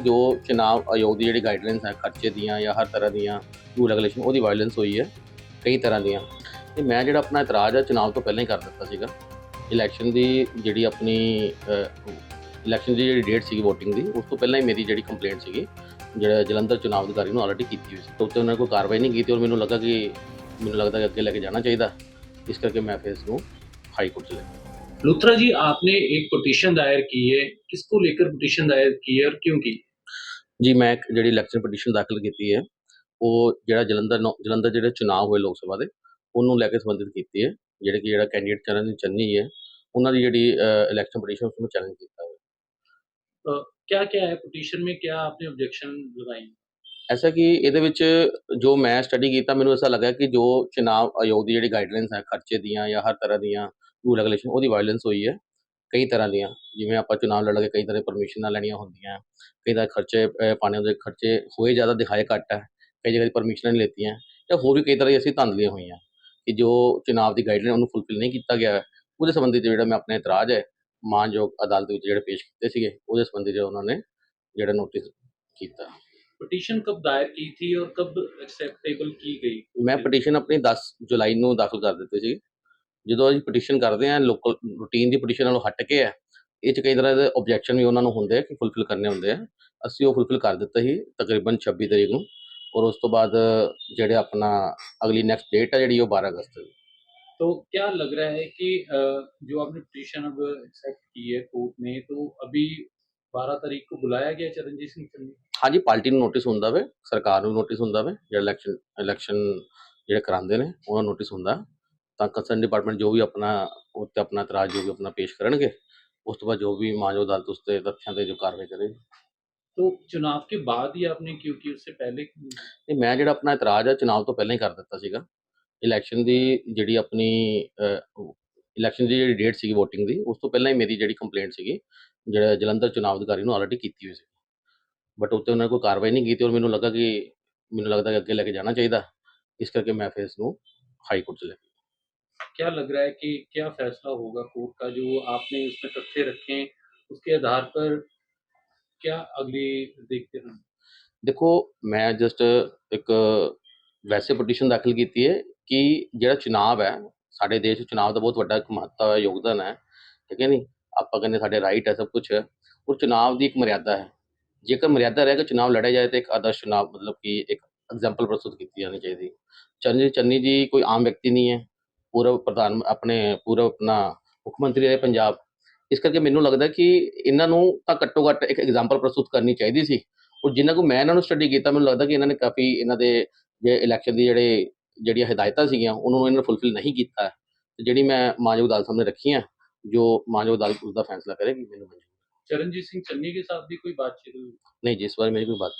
ਜੋ ਚੁਣਾਵ ਆਯੋਗ ਦੀ ਜਿਹੜੀ ਗਾਈਡਲਾਈਨਸ ਹੈ ਖਰਚੇ ਦੀਆਂ ਜਾਂ ਹਰ ਤਰ੍ਹਾਂ ਦੀਆਂ ਰੂਲ ਰੈਗੂਲੇਸ਼ਨ ਉਹਦੀ ਵਾਇਲੈਂਸ ਹੋਈ ਹੈ ਕਈ ਤਰ੍ਹਾਂ ਦੀਆਂ ਤੇ ਮੈਂ ਜਿਹੜਾ ਆਪਣਾ ਇਤਰਾਜ਼ ਹੈ ਚੁਣਾਵ ਤੋਂ ਪਹਿਲਾਂ ਹੀ ਕਰ ਦਿੱਤਾ ਸੀਗਾ ਇਲੈਕਸ਼ਨ ਦੀ ਜਿਹੜੀ ਆਪਣੀ ਇਲੈਕਸ਼ਨ ਦੀ ਜਿਹੜੀ ਡੇਟ ਸੀਗੀ VOTING ਦੀ ਉਸ ਤੋਂ ਪਹਿਲਾਂ ਹੀ ਮੇਰੀ ਜਿਹੜੀ ਕੰਪਲੇਂਟ ਸੀਗੀ ਜਿਹੜਾ ਜਲੰਧਰ ਚੁਣਾਵ ਅਧਿਕਾਰੀ ਨੂੰ ਆਲਰੇਡੀ ਕੀਤੀ ਹੋਈ ਸੀ ਤੇ ਉੱਤੇ ਉਹਨਾਂ ਨੇ ਕੋਈ ਕਾਰਵਾਈ ਨਹੀਂ ਕੀਤੀ ਔਰ ਮੈਨੂੰ ਲੱਗਾ ਕਿ ਮੈਨੂੰ ਲੱਗਦਾ ਕਿ ਅੱਗੇ ਲੈ ਕੇ ਜਾਣਾ ਚਾਹੀਦਾ ਇਸ ਕਰਕੇ ਮੈਂ ਫਿਰ ਇਸ ਨੂੰ ਹਾਈ ਕੋਰਟ ਚ ਲੈ ਗਿਆ लुथरा जी आपने एक पिटीशन दायर की है किसको लेकर पिटीशन दायर की है और क्यों की ਜੀ ਮੈਂ ਇੱਕ ਜਿਹੜੀ ਇਲੈਕਸ਼ਨ ਪਟੀਸ਼ਨ ਦਾਖਲ ਕੀਤੀ ਹੈ ਉਹ ਜਿਹੜਾ ਜਲੰਧਰ ਨੌ- ਜਲੰਧਰ ਜਿਹੜੇ ਚੁਣਾਵ ਹੋਏ ਲੋਕ ਸਭਾ ਦੇ ਉਹਨੂੰ ਲੈ ਕੇ ਸੰਬੰਧਿਤ ਕੀਤੀ ਹੈ ਜਿਹੜੇ ਕਿ ਜਿਹੜਾ ਕੈਂਡੀਡੇਟ ਚਰਨ ਚੰਨੀ ਹੈ ਉਹਨਾਂ ਦੀ ਜਿਹੜੀ ਇਲੈਕਸ਼ਨ ਪਟੀਸ਼ਨ ਉਸ ਨੂੰ ਚੈਲੰਜ ਕੀਤਾ ਹੈ क्या क्या है पिटीशन में क्या आपने ऑब्जेक्शन लगाई ਐਸਾ ਕਿ ਇਹਦੇ ਵਿੱਚ ਜੋ ਮੈਂ ਸਟੱਡੀ ਕੀਤਾ ਮੈਨੂੰ ਐਸਾ ਲੱਗਾ ਕਿ ਜੋ ਚੁਣਾਵ ਆਯੋਗ ਦੀ ਜਿਹੜੀ ਗਾਈਡਲਾਈਨਸ ਹੈ ਖਰਚੇ ਦੀਆਂ ਜਾਂ ਹਰ ਤਰ੍ਹਾਂ ਦੀਆਂ ਰੂਲ ਰੈਗੂਲੇਸ਼ਨ ਉਹਦੀ ਵਾਇਲੈਂਸ ਹੋਈ ਹੈ ਕਈ ਤਰ੍ਹਾਂ ਦੀਆਂ ਜਿਵੇਂ ਆਪਾਂ ਚੁਣਾਵ ਲੜ ਲੜ ਕੇ ਕਈ ਤਰ੍ਹਾਂ ਪਰਮਿਸ਼ਨਾਂ ਲੈਣੀਆਂ ਹੁੰਦੀਆਂ ਕਈ ਤਾਂ ਖਰਚੇ ਪਾਣੇ ਉਹਦੇ ਖਰਚੇ ਹੋਏ ਜ਼ਿਆਦਾ ਦਿਖਾਏ ਘੱਟ ਹੈ ਕਈ ਜਗ੍ਹਾ ਦੀ ਪਰਮਿਸ਼ਨਾਂ ਨਹੀਂ ਲੈਤੀਆਂ ਜਾਂ ਹੋਰ ਵੀ ਕਈ ਤਰ੍ਹਾਂ ਦੀਆਂ ਅਸੀਂ ਧੰਦਲੀਆਂ ਹੋਈਆਂ ਕਿ ਜੋ ਚੁਣਾਵ ਦੀ ਗਾਈਡਲਾਈਨ ਉਹਨੂੰ ਫੁਲਫਿਲ ਨਹੀਂ ਕੀਤਾ ਗਿਆ ਉਹਦੇ ਸੰਬੰਧੀ ਜਿਹੜਾ ਮੈਂ ਆਪਣੇ ਇਤਰਾਜ਼ ਹੈ ਮਾਨਯੋਗ ਅਦਾਲਤ ਵਿੱਚ ਜਿਹੜੇ ਪੇਸ਼ ਕੀਤੇ ਸੀਗੇ ਉਹਦੇ ਸੰਬੰਧੀ ਜੋ ਉਹਨਾਂ ਨੇ ਜਿਹੜਾ ਨੋਟਿਸ ਕੀਤਾ। ਪਟੀਸ਼ਨ ਕਬ ਦਾਇਰ ਕੀ ਔਰ ਕਬ ਐਕਸੈਪਟੇਬਲ ਕੀ ਗਈ? ਮੈਂ ਪਟੀਸ਼ਨ ਆਪਣੀ 10 ਜੁਲਾਈ ਨੂੰ ਦਾਖਲ ਕਰ ਦਿੱਤੀ ਸੀ। ਜਦੋਂ ਅਸੀਂ ਪਟੀਸ਼ਨ ਕਰਦੇ ਹਾਂ ਲੋਕਲ ਰੂਟੀਨ ਦੀ ਪਟੀਸ਼ਨ ਨਾਲੋਂ ਹਟ ਕੇ ਹੈ ਇਹ ਚ ਕਈ ਤਰ੍ਹਾਂ ਦੇ ਆਬਜੈਕਸ਼ਨ ਵੀ ਉਹਨਾਂ ਨੂੰ ਹੁੰਦੇ ਆ ਕਿ ਫੁੱਲਫਿਲ ਕਰਨੇ ਹੁੰਦੇ ਆ ਅਸੀਂ ਉਹ ਫੁੱਲਫਿਲ ਕਰ ਦਿੱਤਾ ਸੀ ਤਕਰੀਬਨ 26 ਤਰੀਕ ਨੂੰ ਔਰ ਉਸ ਤੋਂ ਬਾਅਦ ਜਿਹੜੇ ਆਪਣਾ ਅਗਲੀ ਨੈਕਸਟ ਡੇਟ ਹੈ ਜਿਹੜੀ ਉਹ 12 ਅਗਸਤ ਹੈ तो क्या लग रहा है कि अ, जो आपने पिटीशन अब एक्सेप्ट की है कोर्ट ने तो अभी 12 तारीख को बुलाया गया चरणजीत सिंह चन्नी ਹਾਂਜੀ ਪਾਰਟੀ ਨੂੰ ਨੋਟਿਸ ਹੁੰਦਾ ਵੇ ਸਰਕਾਰ ਨੂੰ ਨੋਟਿਸ ਹੁੰਦਾ ਵੇ ਜਿਹੜਾ ਇਲੈਕਸ਼ਨ ਇਲੈਕਸ਼ਨ ਜਿਹੜੇ ਕਰਾਉਂਦੇ ਨੇ ਉਹਨਾਂ ਨੂੰ ਨੋਟਿਸ ਹੁੰਦਾ ਤਾਂ ਕੰਸਰਨ ਡਿਪਾਰਟਮੈਂਟ ਜੋ ਵੀ ਆਪਣਾ ਉੱਤੇ ਆਪਣਾ ਇਤਰਾਜ਼ ਜੋ ਵੀ ਆਪਣਾ ਪੇਸ਼ ਕਰਨਗੇ ਉਸ ਤੋਂ ਬਾਅਦ ਜੋ ਵੀ ਮਾਨਯੋਗ ਅਦਾਲਤ ਉਸ ਤੇ ਤੱਥਾਂ ਤੇ ਜੋ ਕਾਰਵਾਈ ਕਰੇਗੀ तो चुनाव के बाद ही आपने क्यों की उससे पहले क्यों? ਤੇ ਮੈਂ ਜਿਹੜਾ ਆਪਣਾ ਇਤਰਾਜ਼ ਹੈ ਚੁਣਾਵ ਤੋਂ ਪਹਿਲਾਂ ਹੀ ਕਰ ਦਿੱਤਾ ਸੀਗਾ ਇਲੈਕਸ਼ਨ ਦੀ ਜਿਹੜੀ ਆਪਣੀ ਇਲੈਕਸ਼ਨ ਦੀ ਜਿਹੜੀ ਡੇਟ ਸੀਗੀ VOTING ਦੀ ਉਸ ਤੋਂ ਪਹਿਲਾਂ ਹੀ ਮੇਰੀ ਜਿਹੜੀ ਕੰਪਲੇਂਟ ਸੀਗੀ ਜਿਹੜਾ ਜਲੰਧਰ ਚੁਣਾਵ ਅਧਿਕਾਰੀ ਨੂੰ ਆਲਰੇਡੀ ਕੀਤੀ ਹੋਈ ਸੀ ਬਟ ਉੱਤੇ ਉਹਨਾਂ ਨੇ ਕੋਈ ਕਾਰਵਾਈ ਨਹੀਂ ਕੀਤੀ ਔਰ ਮੈਨੂੰ ਲੱਗਾ ਕਿ ਮੈਨੂੰ ਲੱਗਦਾ ਕਿ ਅੱਗੇ ਲੈ ਕੇ ਜਾਣਾ ਚਾਹੀਦਾ ਇਸ ਕਰਕੇ ਮੈਂ ਫਿਰ ਇਸ ਨੂੰ ਹਾਈ ਕੋਰਟ ਚ ਲੈ ਗਿਆ क्या लग रहा है कि क्या फैसला होगा कोर्ट का जो आपने उसमें तथ्य रखे हैं उसके आधार पर क्या अगली देखते हैं ਦੇਖੋ ਮੈਂ ਜਸਟ ਇੱਕ ਵੈਸੇ ਪਟੀਸ਼ਨ ਦਾਖਲ ਕੀਤੀ ਹੈ ਕਿ ਜਿਹੜਾ ਚੁਣਾਵ ਹੈ ਸਾਡੇ ਦੇਸ਼ ਵਿੱਚ ਚੁਣਾਵ ਦਾ ਬਹੁਤ ਵੱਡਾ ਇੱਕ ਮਹੱਤਵ ਯੋਗਦਾਨ ਹੈ ਠੀਕ ਹੈ ਨਹੀਂ ਆਪਾਂ ਕਹਿੰਦੇ ਸਾਡੇ ਰਾਈਟ ਹੈ ਸਭ ਕੁਝ ਹੈ ਔਰ ਚੁਣਾਵ ਦੀ ਇੱਕ ਮਰਿਆਦਾ ਹੈ ਜੇਕਰ ਮਰਿਆਦਾ ਰਹਿ ਕੇ ਚੁਣਾਵ ਲੜਿਆ ਜਾਏ ਤਾਂ ਇੱਕ ਆਦਰਸ਼ ਚੁਣਾਵ ਮਤਲਬ ਕਿ ਇੱਕ ਐਗਜ਼ਾਮਪਲ ਪ੍ਰਸਤੁਤ ਕੀਤੀ ਜਾਣੀ ਚਾਹੀਦੀ ਚੰਨੀ ਚੰਨੀ ਜੀ ਕੋਈ ਆਮ ਵਿਅਕਤੀ ਨਹੀਂ ਹੈ ਪੂਰਵ ਪ੍ਰਧਾਨ ਆਪਣੇ ਪੂਰਵ ਆਪਣਾ ਮੁੱਖ ਮੰਤਰੀ ਰਹੇ ਪੰਜਾਬ। ਇਸ ਕਰਕੇ ਮੈਨੂੰ ਲੱਗਦਾ ਕਿ ਇਹਨਾਂ ਨੂੰ ਤਾਂ ਘੱਟੋ ਘੱਟ ਇੱਕ ਐਗਜ਼ਾਮਪਲ ਪ੍ਰਸਤੁਤ ਕਰਨੀ ਚਾਹੀਦੀ ਸੀ। ਔਰ ਜਿੰਨਾ ਕੋ ਮੈਂ ਇਹਨਾਂ ਨੂੰ ਸਟੱਡੀ ਕੀਤਾ ਮੈਨੂੰ ਲੱਗਦਾ ਕਿ ਇਹਨਾਂ ਨੇ ਕਾਫੀ ਇਹਨਾਂ ਦੇ ਜੇ ਇਲੈਕਸ਼ਨ ਦੀ ਜਿਹੜੇ ਜਿਹੜੀਆਂ ਹਦਾਇਤਾਂ ਸੀਗੀਆਂ ਉਹਨਾਂ ਨੂੰ ਇਹਨਾਂ ਨੇ ਫੁੱਲਫਿਲ ਨਹੀਂ ਕੀਤਾ। ਤੇ ਜਿਹੜੀ ਮੈਂ ਮਾਨਯੋਗ ਅਦਾਲਤ ਸਾਹਮਣੇ ਰੱਖੀ ਰੱਖੀਆਂ ਜੋ ਮਾਨਯੋਗ ਅਦਾਲਤ ਉਸ ਦਾ ਫੈਸਲਾ ਕਰੇਗੀ ਮੈਨੂੰ ਚਰਨਜੀਤ ਸਿੰਘ ਚੰਨੀ ਕੇ ਸਾਥ ਵੀ ਕੋਈ ਬਾਤਚੀਤ ਨਹੀਂ ਜੀ ਇਸ ਬਾਰੇ ਮੇਰੀ ਕੋਈ ਬਾਤ